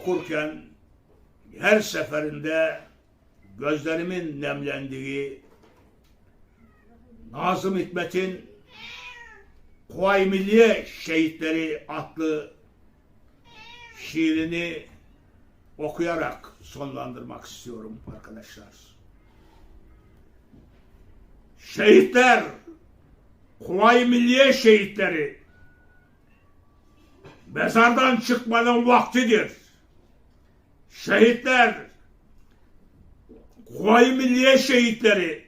okurken her seferinde gözlerimin nemlendiği Nazım Hikmet'in Kuvayi Milliye Şehitleri adlı şiirini okuyarak sonlandırmak istiyorum arkadaşlar. Şehitler, Kuvayi Milliye şehitleri, mezardan çıkmanın vaktidir. Şehitler, Kuvayi Milliye şehitleri,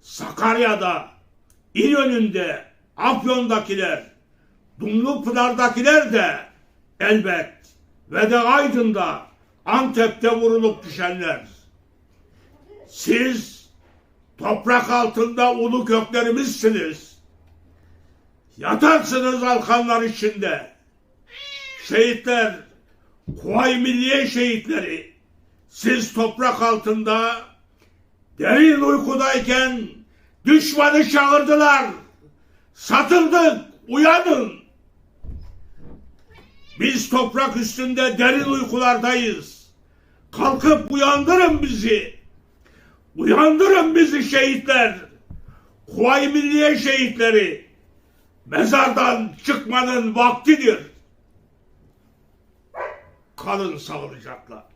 Sakarya'da, İnönü'nde, Afyon'dakiler, Dumlupınar'dakiler de elbet ve de Aydın'da, Antep'te vurulup düşenler. Siz toprak altında ulu köklerimizsiniz. Yatarsınız alkanlar içinde. Şehitler, Kuvayi Milliye şehitleri, siz toprak altında derin uykudayken düşmanı çağırdılar. Satıldık, uyanın. Biz toprak üstünde derin uykulardayız. Kalkıp uyandırın bizi. Uyandırın bizi şehitler. Kuvayi Milliye şehitleri. Mezardan çıkmanın vaktidir. Kalın sağlıcakla.